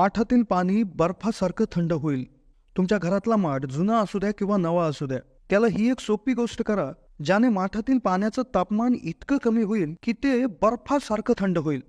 माठातील पाणी बर्फासारखं थंड होईल. तुमच्या घरातला माठ जुना असू द्या किंवा नवा असू द्या त्याला ही एक सोपी गोष्ट करा ज्याने माठातील पाण्याचं तापमान इतकं कमी होईल की ते बर्फासारखं थंड होईल.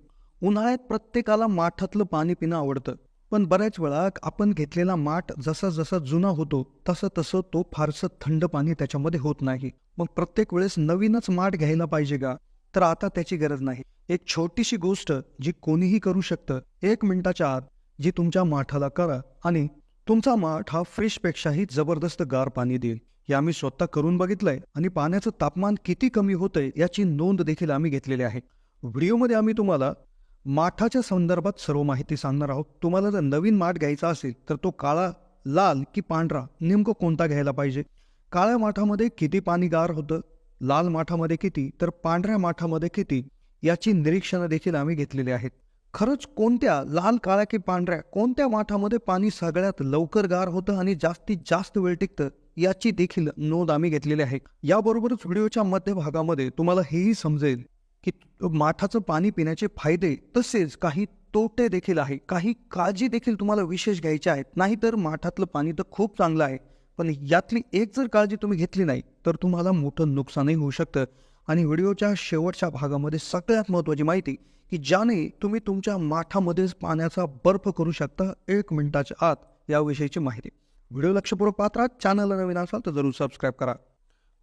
उन्हाळ्यात प्रत्येकाला माठातलं पाणी पिणं आवडतं पण बऱ्याच वेळा आपण घेतलेला माठ जसा जसा जुना होतो तसं तसं तो फारसं थंड पाणी त्याच्यामध्ये होत नाही. मग प्रत्येक वेळेस नवीनच माठ घ्यायला पाहिजे का? तर आता त्याची गरज नाही. एक छोटीशी गोष्ट जी कोणीही करू शकतं एक मिनिटाच्या आत जी तुमच्या माठाला करा आणि तुमचा माठ हा फ्रेशपेक्षाही जबरदस्त गार पाणी देईल. हे आम्ही स्वतः करून बघितलंय आणि पाण्याचं तापमान किती कमी होतंय याची नोंद देखील आम्ही घेतलेली आहे. व्हिडिओमध्ये आम्ही तुम्हाला माठाच्या संदर्भात सर्व माहिती सांगणार आहोत. तुम्हाला जर नवीन माठ घ्यायचा असेल तर तो काळा लाल की पांढरा नेमकं कोणता घ्यायला पाहिजे? काळ्या माठामध्ये किती पाणी गार होतं? लाल माठामध्ये किती? तर पांढऱ्या माठामध्ये किती? याची निरीक्षणं देखील आम्ही घेतलेली आहेत. खरंच कोणत्या लाल काळ्या की पांढऱ्या कोणत्या माठामध्ये पाणी सगळ्यात लवकर गार होतं आणि जास्तीत जास्त वेळ टिकतं याची देखील नोंद आम्ही घेतलेली आहे. याबरोबरच व्हिडिओच्या मध्यभागामध्ये तुम्हाला हेही समजेल की माठाचं पाणी पिण्याचे फायदे तसेच काही तोटे देखील आहे. काही काळजी देखील तुम्हाला विशेष घ्यायचे आहेत. नाहीतर माठातलं पाणी तर खूप चांगलं आहे. पण यातली एक जर काळजी तुम्ही घेतली नाही तर तुम्हाला मोठं नुकसानही होऊ शकतं. आणि व्हिडिओच्या शेवटच्या भागामध्ये सगळ्यात महत्त्वाची माहिती की ज्याने तुम्ही तुमच्या माठामध्येच पाण्याचा बर्फ करू शकता एक मिनिटाच्या आत याविषयीची माहिती. व्हिडिओ लक्षपूर्वक पात्रा चॅनलला नवीन असाल तर जरूर सबस्क्राईब करा.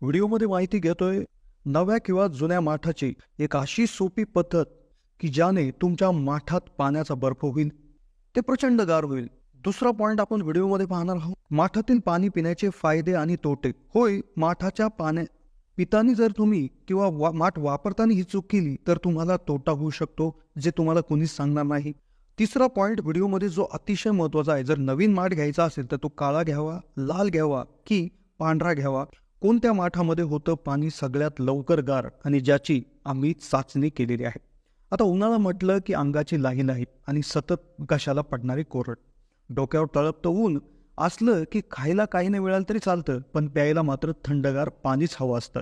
व्हिडिओमध्ये माहिती घेतोय नव्या किंवा जुन्या माठाची एक अशी सोपी पद्धत की ज्याने तुमच्या माठात पाण्याचा बर्फ होईल ते प्रचंड गार होईल. दुसरा पॉईंट आपण व्हिडिओमध्ये पाहणार आहोत माठातील पाणी पिण्याचे फायदे आणि तोटे. होय माठाच्या पाण्या पितानी जर तुम्ही किंवा वा माठ वापरताना ही चूक केली तर तुम्हाला तोटा होऊ शकतो जे तुम्हाला कोणीच सांगणार नाही. तिसरा पॉईंट व्हिडिओमध्ये जो अतिशय महत्त्वाचा आहे जर नवीन माठ घ्यायचा असेल तर तो काळा घ्यावा लाल घ्यावा की पांढरा घ्यावा. कोणत्या माठामध्ये होतं पाणी सगळ्यात लवकर गार आणि ज्याची आम्ही चाचणी केलेली आहे? आता उन्हाळा म्हटलं की अंगाची लाही लाही आणि सतत घशाला पडणारी कोरड. डोक्यावर तळपतं ऊन असलं की खायला काही नाही मिळालं तरी चालतं पण प्यायला मात्र थंडगार पाणीच हवं असतं.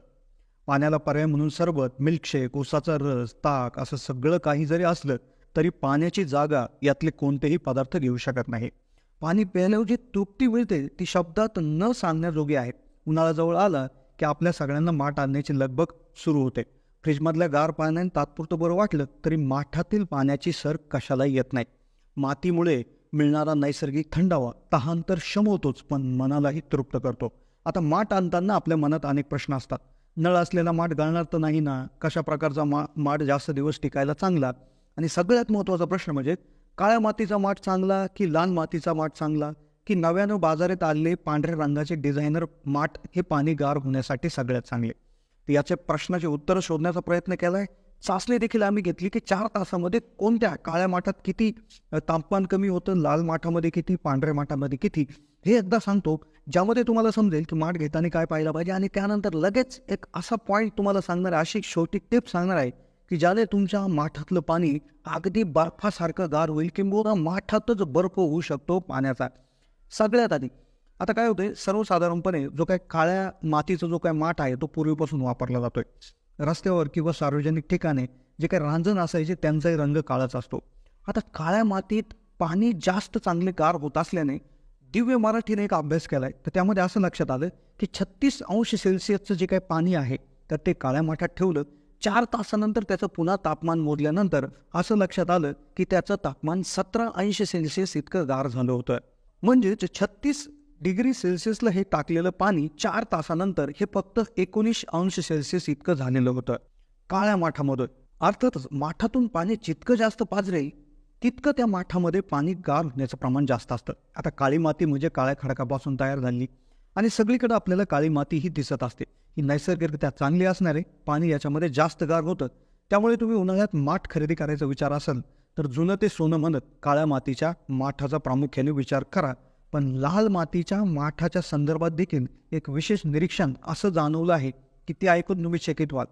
पाण्याला पर्याय म्हणून सरबत मिल्कशेक उसाचा रस ताक असं सगळं काही जरी असलं तरी पाण्याची जागा यातले कोणतेही पदार्थ घेऊ शकत नाही. पाणी प्यायल्यावर जी तृप्ती मिळते ती शब्दात न सांगण्याजोगी आहे. उन्हाळाजवळ आला की आपल्या सगळ्यांना माठ आणण्याची लगबग सुरू होते. फ्रीजमधल्या गार पाण्याने तात्पुरतं बरं वाटलं तरी माठातील पाण्याची सर कशालाही येत नाही. मातीमुळे मिळणारा नैसर्गिक थंडावा तहान तर शमवतोच पण मनालाही तृप्त करतो. आता माठ आणताना आपल्या मनात अनेक प्रश्न असतात. नळ असलेला माठ गळणार तर नाही ना? कशा प्रकारचा मा माठ जास्त दिवस टिकायला चांगला? आणि सगळ्यात महत्त्वाचा प्रश्न म्हणजे काळ्या मातीचा माठ चांगला की लाल मातीचा माठ चांगला? की नव्यानं बाजारात आलेले पांढऱ्या रंगाचे डिझायनर माठ हे पाणी गार होण्यासाठी सगळ्यात चांगले? तर याच्या प्रश्नाचे उत्तर शोधण्याचा प्रयत्न केला आहे चाचणी देखील आम्ही घेतली की चार तासामध्ये कोणत्या काळ्या माठात किती तापमान कमी होतं लाल माठामध्ये किती पांढऱ्या माठामध्ये किती? हे एकदा सांगतो ज्यामध्ये तुम्हाला समजेल की माठ घेताना काय पाहिलं पाहिजे आणि त्यानंतर लगेच एक असा पॉईंट तुम्हाला सांगणार आहे अशी शेवटी छोटी टिप सांगणार आहे की ज्याने तुमच्या माठातलं पाणी अगदी बर्फासारखं गार होईल किंबहुना माठातच बर्फ होऊ शकतो पाण्याचा. सगळ्यात आधी आता काय होतंय सर्वसाधारणपणे जो काय काळ्या मातीचा जो काय माठ आहे तो पूर्वीपासून वापरला जातोय. रस्त्यावर किंवा सार्वजनिक ठिकाणे जे काही रांजण असायचे त्यांचाही रंग काळाच असतो. आता काळ्या मातीत पाणी जास्त चांगले गार होत असल्याने दिव्य मराठीने एक अभ्यास केलाय. तर त्यामध्ये असं लक्षात आलं की छत्तीस अंश सेल्सिअसचं जे काही पाणी आहे तर ते काळ्या माठात ठेवलं. चार तासानंतर त्याचं पुन्हा तापमान मोजल्यानंतर असं लक्षात आलं की त्याचं तापमान सतरा अंश सेल्सिअस इतकं गार झालं होतं. म्हणजेच छत्तीस डिग्री सेल्सिअसला हे टाकलेलं पाणी चार तासानंतर हे फक्त एकोणीस अंश सेल्सिअस इतकं झालेलं होतं. काळ्या माठामध्ये अर्थातच माठातून पाणी जितकं जास्त पाजरेल तितकं त्या माठामध्ये पाणी गार होण्याचं प्रमाण जास्त असतं. आता काळी माती म्हणजे काळ्या खडकापासून तयार झाली आणि सगळीकडे आपल्याला काळी माती ही दिसत असते. ही नैसर्गिकरित्या चांगली असणारे पाणी याच्यामध्ये जास्त गार होतं. त्यामुळे तुम्ही उन्हाळ्यात माठ खरेदी करायचा विचार असेल तर जुनं ते सोनं म्हणत काळ्या मातीच्या माठाचा प्रामुख्याने विचार करा. पण लाल मातीच्या माठाच्या संदर्भात देखील एक विशेष निरीक्षण असं जाणवलं आहे की ते ऐकून तुम्ही चकित व्हाल.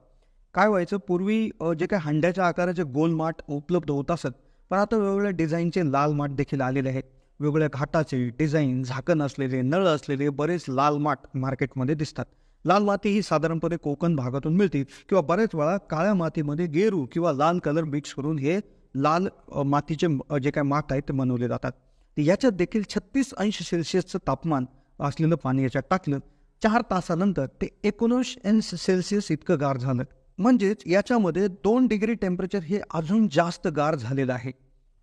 काय व्हायचं पूर्वी जे काही हंड्याच्या आकाराचे गोल माठ उपलब्ध होत असत पण आता वेगवेगळ्या डिझाईनचे लाल माठ देखील आलेले आहेत. वेगवेगळ्या घाटाचे डिझाईन झाकण असलेले नळ असलेले बरेच लाल माठ मार्केटमध्ये दिसतात. लाल माती ही साधारणपणे कोकण भागातून मिळते किंवा बऱ्याच वेळा काळ्या मातीमध्ये गेरू किंवा लाल कलर मिक्स करून हे लाल मातीचे जे काय माठ आहेत ते बनवले जातात. याच्यात देखील छत्तीस अंश सेल्सिअसचं तापमान असलेलं पाणी याच्यात टाकलं. चार तासानंतर ते एकोणीस अंश सेल्सिअस इतकं गार झालं. म्हणजेच याच्यामध्ये दोन डिग्री टेम्परेचर हे अजून जास्त गार झालेलं आहे.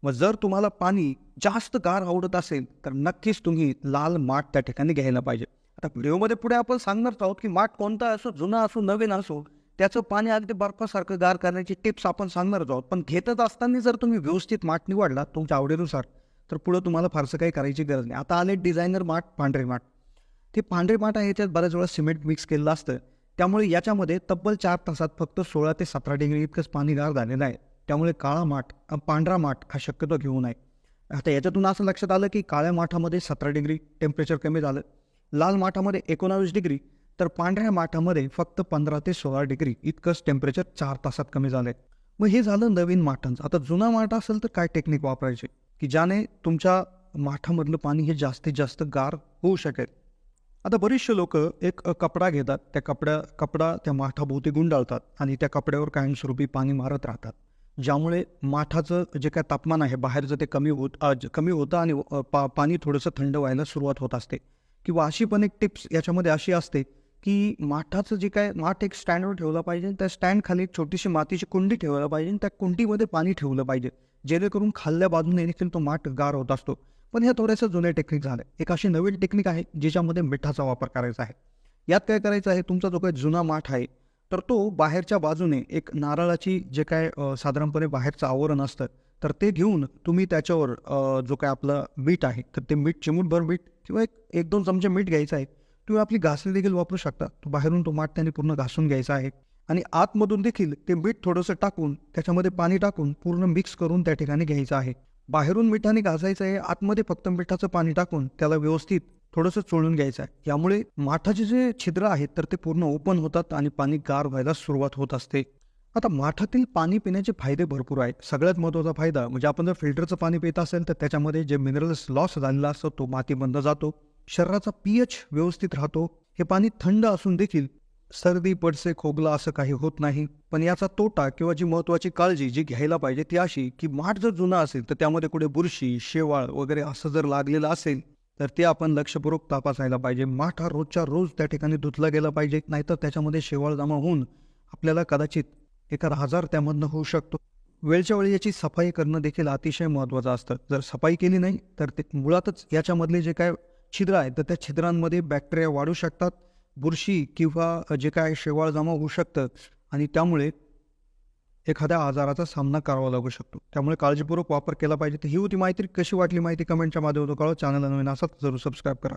मग जर तुम्हाला पाणी जास्त गार आवडत असेल तर नक्कीच तुम्ही लाल माठ त्या ठिकाणी घ्यायला पाहिजे. आता व्हिडिओमध्ये पुढे आपण सांगणार आहोत की माठ कोणता असो जुना असो नवीन असो त्याचं पाणी अगदी बर्फासारखं गार करण्याची टिप्स आपण सांगणारच आहोत. पण घेतच असताना जर तुम्ही व्यवस्थित माठ निवडला तुमच्या आवडीनुसार तर पुढं तुम्हाला फारसं काही करायची गरज नाही. आता आले डिझायनर माठ पांढरे माठ. ते पांढरे माठ आहे याच्यात बऱ्याच वेळा सिमेंट मिक्स केलेलं असतं. त्यामुळे याच्यामध्ये तब्बल चार तासात फक्त सोळा ते सतरा डिग्री इतकंच पाणी गार झालेलं आहे. त्यामुळे काळा माठ पांढरा माठ हा शक्यतो घेऊ नये. आता याच्यातून असं लक्षात आलं की काळ्या माठामध्ये सतरा डिग्री टेम्परेचर कमी झालं. लाल माठामध्ये एकोणावीस डिग्री तर पांढऱ्या माठामध्ये फक्त पंधरा ते सोळा डिग्री इतकंच टेम्परेचर चार तासात कमी झालंय. मग हे झालं नवीन माठांचं. आता जुना माठ असेल तर काय टेक्निक वापरायचे? की ज्याने तुमच्या माठामधलं पाणी हे जास्तीत जास्त गार होऊ शकेल. आता बरेचसे लोक एक कपडा घेतात. त्या कपड्या कपडा त्या माठाभोवती गुंडाळतात आणि त्या कपड्यावर कायमस्वरूपी पाणी मारत राहतात. ज्यामुळे माठाचं जे काय तापमान आहे बाहेरचं ते कमी होत कमी होतं आणि पा पाणी थोडंसं थंड व्हायला सुरुवात होत असते. किंवा अशी पण एक टिप्स याच्यामध्ये अशी असते की माठाचं जे काय माठ एक स्टँडवर ठेवलं पाहिजे त्या स्टँड खाली एक छोटीशी मातीची कुंडी ठेवायला पाहिजे त्या कुंडीमध्ये पाणी ठेवलं पाहिजे. जेणेकरून खाल्ल्या बाजूने देखील तो माठ गार होत असतो. पण ह्या थोड्याशा जुन्या टेक्निक झाल्या एक अशी नवीन टेक्निक आहे ज्याच्यामध्ये मिठाचा वापर करायचा आहे. यात काय करायचं आहे तुमचा जो काही जुना माठ आहे तर तो बाहेरच्या बाजूने एक नारळाची जे काय साधारणपणे बाहेरचं आवरण असतं तर ते घेऊन तुम्ही त्याच्यावर जो काय आपलं मीठ आहे तर ते मीठ चिमूटभर मीठ किंवा एक एक दोन चमचे मीठ घ्यायचं आहे तुम्ही आपली घासणी देखील वापरू शकता. तो बाहेरून तो माठ त्याने पूर्ण घासून घ्यायचा आहे आणि आतमधून देखील ते मीठ थोडंसं टाकून त्याच्यामध्ये पाणी टाकून पूर्ण मिक्स करून त्या ठिकाणी घ्यायचं आहे. बाहेरून मिठाने घासायचं आहे आतमध्ये फक्त मिठाचं पाणी टाकून त्याला व्यवस्थित थोडंसं चोळून घ्यायचं आहे. यामुळे माठाचे जे छिद्र आहेत तर ते पूर्ण ओपन होतात आणि पाणी गार व्हायला सुरुवात होत असते. आता माठातील पाणी पिण्याचे फायदे भरपूर आहेत. सगळ्यात महत्त्वाचा फायदा म्हणजे आपण जर फिल्टरचं पाणी पित असेल तर त्याच्यामध्ये जे मिनरल्स लॉस झालेला असतो तो माती बंद जातो. शरीराचा पीएच व्यवस्थित राहतो. हे पाणी थंड असून देखील सर्दी पडसे खोकला असं काही होत नाही. पण याचा तोटा किंवा जी महत्त्वाची काळजी जी घ्यायला पाहिजे ती अशी की माठ जर जुना असेल तर त्यामध्ये कुठे बुरशी शेवाळ वगैरे असं जर लागलेलं असेल तर ते आपण लक्षपूर्वक तपासायला पाहिजे. माठ हा रोजच्या रोज त्या ठिकाणी धुतला गेला पाहिजे. नाहीतर त्याच्यामध्ये शेवाळ जमा होऊन आपल्याला कदाचित एखादा आजार त्यामधनं होऊ शकतो. वेळच्या वेळी याची सफाई करणं देखील अतिशय महत्त्वाचं असतं. जर सफाई केली नाही तर ते मुळातच याच्यामधले जे काय छिद्र आहेत तर त्या छिद्रांमध्ये बॅक्टेरिया वाढू शकतात. बुरशी किंवा जे काय शेवाळ जमा होऊ शकतं. आणि त्यामुळे एखाद्या आजाराचा सामना करावा लागू शकतो. त्यामुळे काळजीपूर्वक वापर केला पाहिजे. तर ही होती माहिती. कशी वाटली माहिती कमेंटच्या माध्यमातून कळवा. चॅनल नवीन असाच जरूर सबस्क्राईब करा.